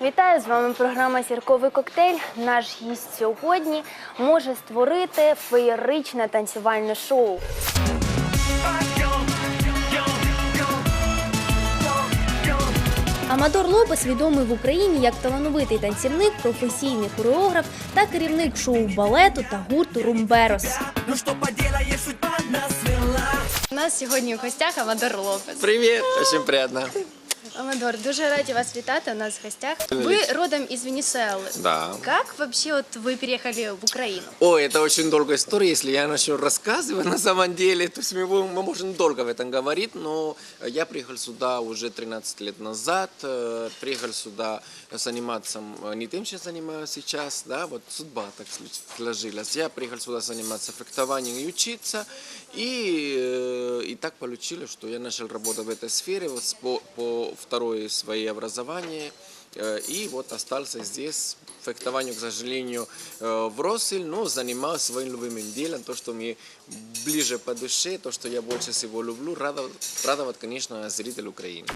Вітаю з вами програма Сірковий коктейль. Наш гість сьогодні може створити феєричне танцювальне шоу. Амадор Лопес відомий в Україні як талановитий танцівник, професійний хореограф та керівник шоу балету та гурту Румберос. У нас сьогодні у гостях Амадор Лопес. Привіт, дуже приятно. Амадор, дуже раді вас вітати у нас в гостях. Ви родом із Венесуели. Да. Как вообще вот вы переехали в Украину? Ой, это очень долгая история, если я начну рассказывать на самом деле, то есть мы, будем- мы можем долго в этом говорить, но я приехал сюда уже 13 лет назад, э, приехал сюда заниматься м, не тем, чем занимаюсь сейчас, да, вот судьба так сложилась. Я приехал сюда заниматься фехтованием и учиться, и, э, и так получилось, что я начал работать в этой сфере вот с- по, по второе свое образование, Э, И вот остался здесь. Фехтованию, к сожалению, э, в Россель, но занимаюсь своим любимым делом, то, что мне ближе по душе, то, что я больше всего люблю, радовать, радовать конечно, зритель Украины.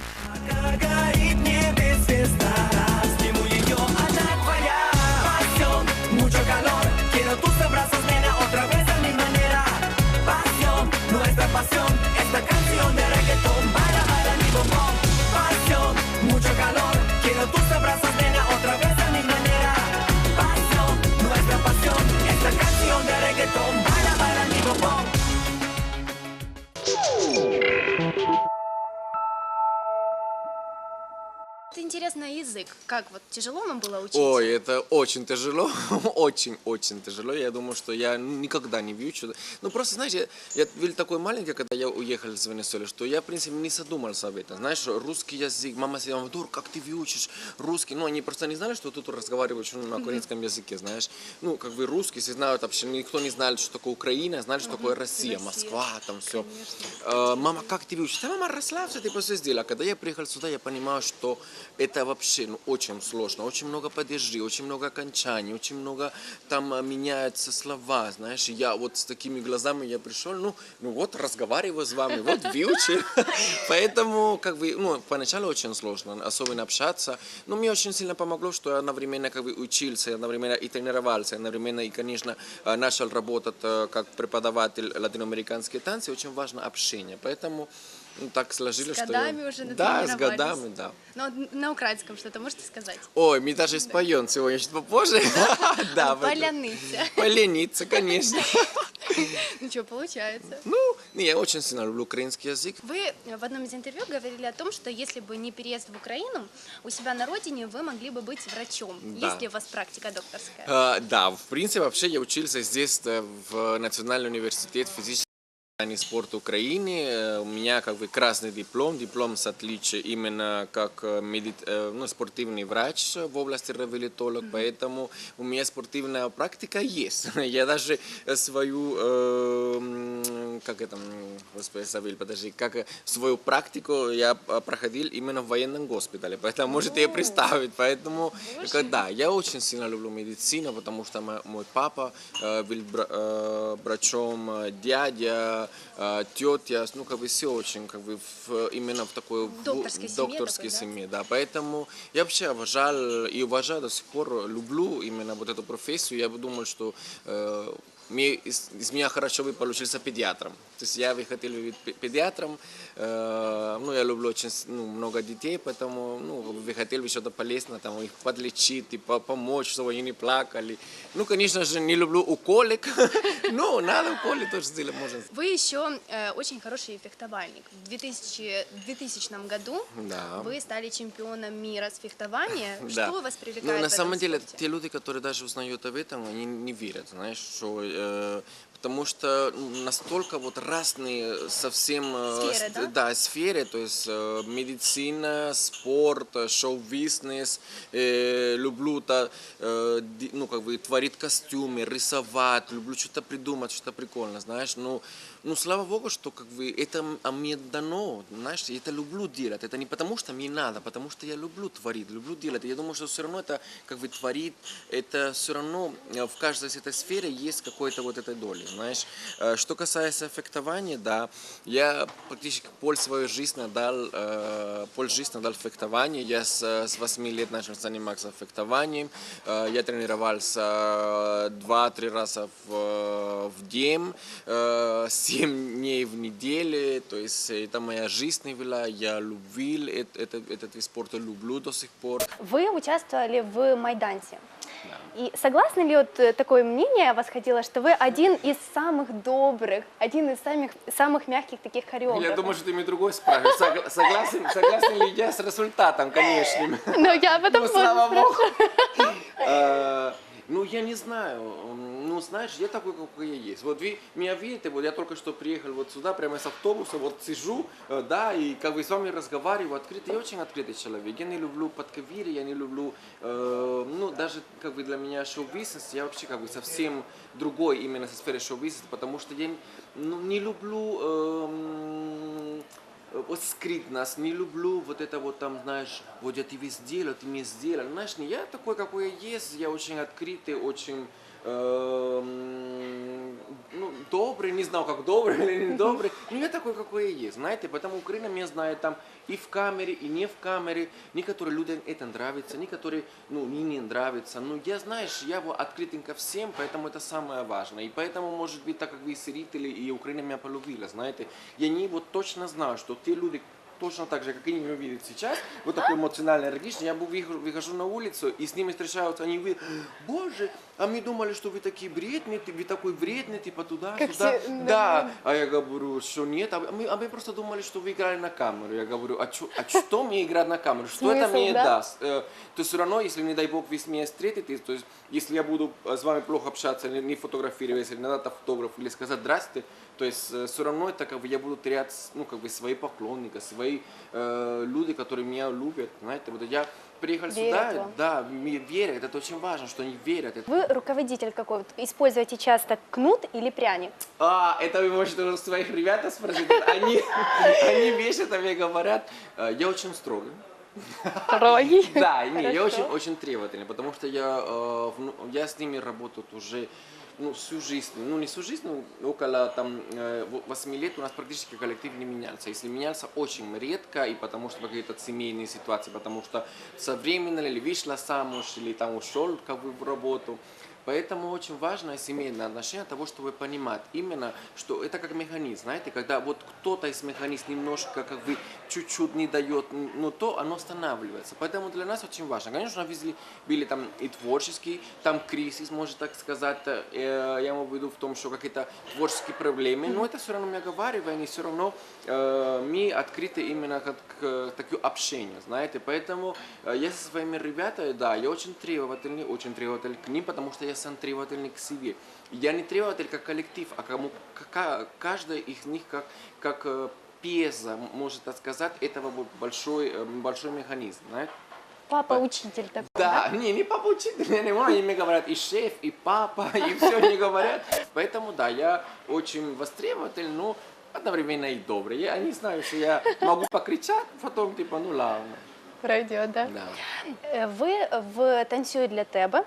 Как вот тяжело вам было учить? Ой, это очень тяжело, очень-очень тяжело. Я думаю, что я никогда не выучу. Ну, просто, знаешь, я, я был такой маленький, когда я уехал из Венесуэлы, что я, в принципе, не задумался об этом. Знаешь, русский язык, мама сказала, Дур, как ты выучишь русский? Ну, они просто не знали, что тут разговаривают ну, на украинском языке, знаешь. Ну, как бы русский, все знают вообще, никто не знал, что такое Украина, знали, что такое Россия, Москва, там все. мама, как ты выучишь? Да, мама, расслабься, ты все сделала. Когда я приехал сюда, я понимаю, что это вообще ну, очень сложно, очень много падежей, очень много окончаний, очень много там а, меняются слова, знаешь, я вот с такими глазами я пришел, ну, ну вот разговариваю с вами, вот выучил, поэтому как бы, ну, поначалу очень сложно, особенно общаться, но мне очень сильно помогло, что я одновременно как бы учился, одновременно и тренировался, одновременно и, конечно, а, начал работать э, как преподаватель латиноамериканские танцы, очень важно общение, поэтому ну, так сложилось, С что я- годами уже Да, с годами, да. Ну, вот на украинском что-то можете сказать? Ой, мы даже споем сегодня чуть попозже. Да. Поляныця. Полениться, конечно. Ну что, получается. Ну, я очень сильно люблю украинский язык. Вы в одном из интервью говорили о том, что если бы не переезд в Украину, у себя на родине вы могли бы быть врачом. Да. Есть ли у вас практика докторская? А, Да, в принципе, вообще я учился здесь, э, в Национальный университет физического и спорта Украины. Э, У меня как бы красный диплом, диплом с отличием именно как э, меди- э, ну, спортивный врач в области реабилитолог, поэтому у меня спортивная практика есть. Я даже свою, э, как это, господи, забыл, подожди, как свою практику я проходил именно в военном госпитале, поэтому можете ее представить, поэтому, э, да, я очень сильно люблю медицину, потому что мо- мой папа э, был врачом, дядя, тетя, ну как бы все очень как бы в- именно в такой в- Докторской семье докторской такой, да? семье, да, поэтому я вообще обожал и уважаю до сих пор, люблю именно вот эту профессию, я бы думал, что э, из, из меня хорошо бы получился педиатром. То есть я хотел быть пе- педиатром. Э, ну, я люблю очень ну, много детей, поэтому ну, бы хотел бы что-то полезное, там, их подлечить и по- помочь, чтобы они не плакали. Ну, конечно же, не люблю уколик, но надо уколы тоже сделать можно. Вы еще э, очень хороший фехтовальник. В 2000, 2000 году Да. вы стали чемпионом мира с фехтования. Да. Что вас привлекает Ну, на самом деле, те люди, которые даже узнают об этом, они не верят, знаешь, что... э, потому что ну, настолько вот разные совсем... э, Сферы, да? Да, сферы, то есть э, медицина, спорт, э, шоу-бизнес. Э, люблю что-то, э, ну, как бы, творить костюмы, рисовать, люблю что-то придумать, что-то прикольное, знаешь, ну, ну, слава богу, что, как бы, это а мне дано, знаешь, я это люблю делать, это не потому, что мне надо, потому что я люблю творить, люблю делать, я думаю, что все равно это, как бы, творит, это все равно э, в каждой этой сфере есть какой-то вот этой доли, знаешь. Э, Что касается фехтования, да, я практически пол своей жизни отдал, э, пол жизни отдал фехтованию. Я с, с 8 лет начал заниматься фехтованием. Э, Я тренировался э, 2-3 раза в, в день, 7 дней в неделю. То есть это моя жизнь была. Я любил эт- это- этот вид спорта, люблю до сих пор. Вы участвовали в Майдансе. И согласны ли вот э, такое мнение восходило, что вы один из самых добрых, один из самых, самых мягких таких хореографов? Я думаю, что ты мне другой спрашиваешь. Согла- Согласен, согласен ли я с результатом конечным? Ну, я об этом Ну, слава богу. Э, Ну, я не знаю. Ну, знаешь, я такой, какой я есть. Вот вы меня видите, вот я только что приехал вот сюда, прямо с автобуса, вот сижу, э, да, и как бы с вами разговариваю открыто. Я очень открытый человек. Я не люблю подковири, я не люблю, э, ну, даже как бы для меня шоу-бизнес, я вообще как бы совсем другой именно со сферы шоу-бизнеса, потому что я ну, не люблю эм, э, вот скрытность, не люблю вот это вот там, знаешь, вот я тебе сделал, ты мне сделал. Знаешь, не я такой, какой я есть, я очень открытый, очень ну, добрый, не знаю, как добрый или не добрый, но я такой, какой я есть, знаете, потому Украина меня знает там и в камере, и не в камере, некоторые людям это нравится, некоторые, ну, не, не нравится, но я, знаешь, я вот открытым ко всем, поэтому это самое важное, и поэтому, может быть, так как вы зрители, и Украина меня полюбила, знаете, я не вот точно знаю, что те люди, точно так же, как они меня видят сейчас, вот такой эмоциональный, энергичный, я выхожу, на улицу, и с ними встречаются, они говорят, боже, а мы думали, что вы такие бредные, ты, вы такой вредный, типа туда, Как сюда. все, да. А я говорю, что нет, а мы, а мы просто думали, что вы играли на камеру. Я говорю, а, чё- а что мне играть на камеру? Что это мне да? даст? Э, То есть все равно, если, не дай бог, вы меня встретите, то есть если я буду э, с вами плохо общаться, не фотографировать, если надо фотограф, или сказать здрасте, то есть все равно это как бы я буду терять, ну, как бы свои поклонники, свои э, люди, которые меня любят, знаете, вот я приехал Верят сюда, вам. да, мне верят, это очень важно, что они верят. Вы руководитель какой? Вот Используете часто кнут или пряник? А, это вы можете уже своих ребят спросить. Они, они вещи мне говорят. Э, Я очень строгий. Строгий. Да, не, я очень, очень требовательный, потому что я, э, вну- я с ними работаю уже ну, всю жизнь, ну не всю жизнь, но около там 8 лет у нас практически коллектив не менялся. Если менялся очень редко, и потому что какие-то семейные ситуации, потому что со временем или вышла замуж, или там ушел как бы в работу. Поэтому очень важно семейное отношение того, чтобы понимать именно, что это как механизм, знаете, когда вот кто-то из механизм немножко как бы чуть-чуть не дает, ну то оно останавливается. Поэтому для нас очень важно. Конечно, везли, были там и творческие, там кризис, можно так сказать, э, я имею в виду в том, что какие-то творческие проблемы, но это все равно мы оговариваем, и все равно э, мы открыты именно как к такому общению, знаете, поэтому э, я со своими ребятами, да, я очень требовательный, очень требовательный к ним, потому что я сам требовательный к себе. Я не требователь как коллектив, а кому, ка- каждый из них как, как э, пьеса, может так сказать, этого большой, э, большой механизм, знаете. Папа-учитель такой. Да, не, не папа учитель, я не могу, они мне говорят и шеф, и папа, и все они говорят. Поэтому, да, я очень востребователь, но одновременно и добрый. Я не знаю, что я могу покричать, потом типа, ну ладно. Пройдет, да? Да. Э, Вы в «Танцуй для тебя»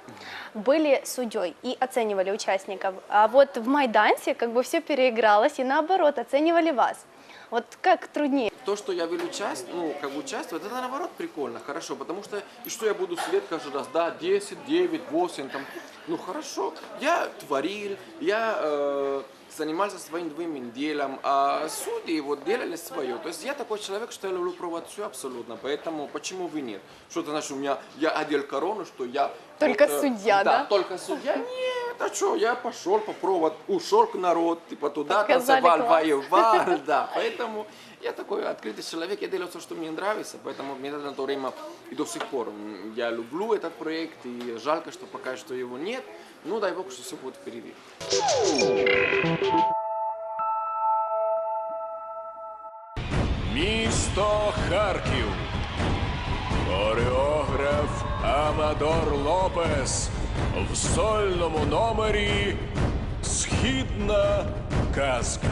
были судьей и оценивали участников, а вот в «Майдансе» как бы все переигралось и наоборот оценивали вас. Вот как труднее? То, что я велю часть, ну, как бы участвовать, это наоборот прикольно, хорошо, потому что, и что я буду сидеть каждый раз, да, 10, 9, 8, там, ну, хорошо, я творил, я э, занимался своим двоим делом, а судьи вот делали свое, то есть я такой человек, что я люблю пробовать все абсолютно, поэтому почему бы нет? Что ты знаешь, у меня, я одел корону, что я... Только вот, э, судья, да? только судья, нет, а что, я пошел попробовать, ушел к народ, типа туда Показали танцевал, класс. воевал, да, поэтому я такой открытый человек, я делаю все, что мне нравится, поэтому мне на то время и до сих пор я люблю этот проект, и жалко, что пока что его нет, ну дай бог, что все будет впереди. Місто Харків. Хореограф Амадор Лопес в сольному номері Східна казка.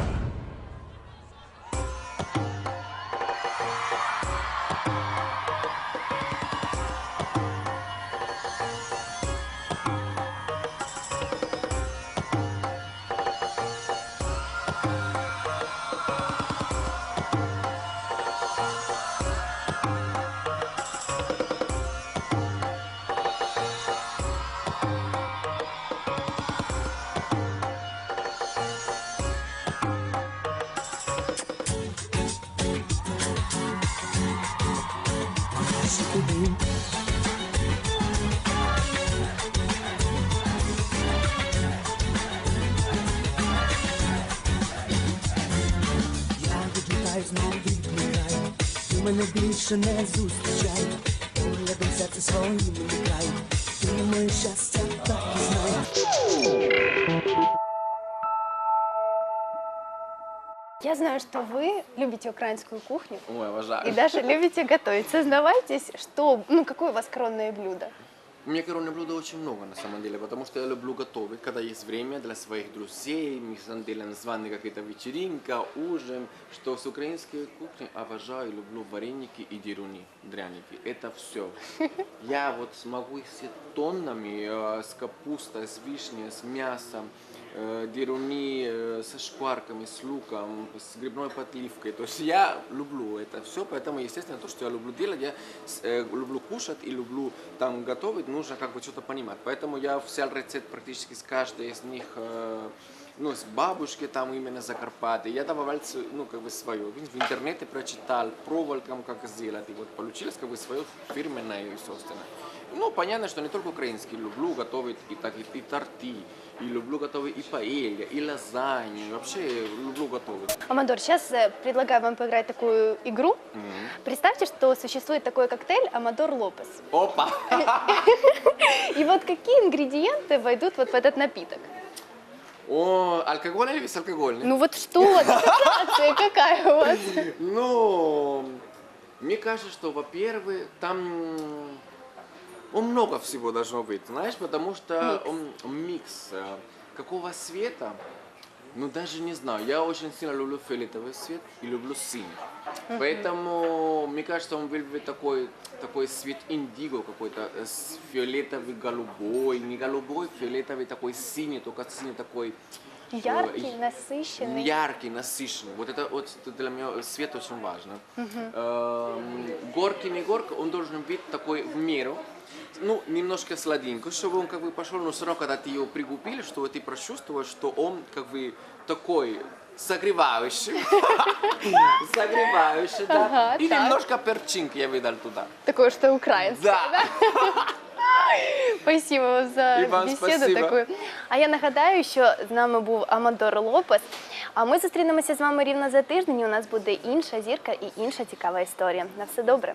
мене більше не зустрічай, поглядом серце своїм не край, ти моє щастя так і знай. Я знаю, что вы любите украинскую кухню Ой, обожаю. и даже любите готовить. Сознавайтесь, что, ну, какое у вас коронное блюдо? У меня коронное блюдо очень много на самом деле, потому что я люблю готовить, когда есть время для своих друзей, на самом деле названы какая-то вечеринка, ужин, что с украинской кухни обожаю, люблю вареники и деруни, дряники. Это все. Я вот смогу их съесть тоннами э, с капустой, с вишней, с мясом, э, деруни э, со шкварками, с луком, с грибной подливкой. То есть я люблю это все, поэтому, естественно, то, что я люблю делать, я э, люблю кушать и люблю там готовить, нужно как бы что-то понимать. Поэтому я взял рецепт практически с каждой из них, э, ну, с бабушки там именно Закарпатья. Я добавлял, ну, как бы свое. В интернете прочитал, пробовал, там, как сделать. И вот получилось как бы свое фирменное и собственное. Ну, понятно, что не только украинский. Люблю готовить и, так, и, и торты, и люблю готовить и паэлья, и лазанью. Вообще люблю готовить. Амадор, сейчас предлагаю вам поиграть такую игру. Представьте, что существует такой коктейль Амадор Лопес. Опа! И вот какие ингредиенты войдут вот в этот напиток? О, алкогольный или безалкогольный? Ну вот что, ассоциация какая у вас? Ну, мне кажется, что, во-первых, там ну, много всего должно быть, знаешь, потому что он микс. э, Какого цвета? Ну, даже не знаю. Я очень сильно люблю фиолетовый цвет и люблю синий. Поэтому, мне кажется, он will быть такой, такой цвет индиго какой-то, э, фиолетовый голубой, не голубой, фиолетовый такой синий, только синий такой э, Яркий, и- насыщенный. Яркий, насыщенный. Вот это вот для меня цвет очень важно. Эм, Горький, не горький, он должен быть такой в меру Ну, немножко сладенький, чтобы он как бы пошел, но все равно, когда ты его пригубили, что ты прочувствовал, что он как бы такой согревающий. Согревающий, да. Ага, И так. немножко перчинки я выдал туда. Такое, что украинское. Да. Спасибо вам за І вам бесіду спасибо. таку. А я нагадаю, що з нами був Амадор Лопес. А ми зустрінемося з вами рівно за тиждень. і У нас буде інша зірка і інша цікава історія. На все добре.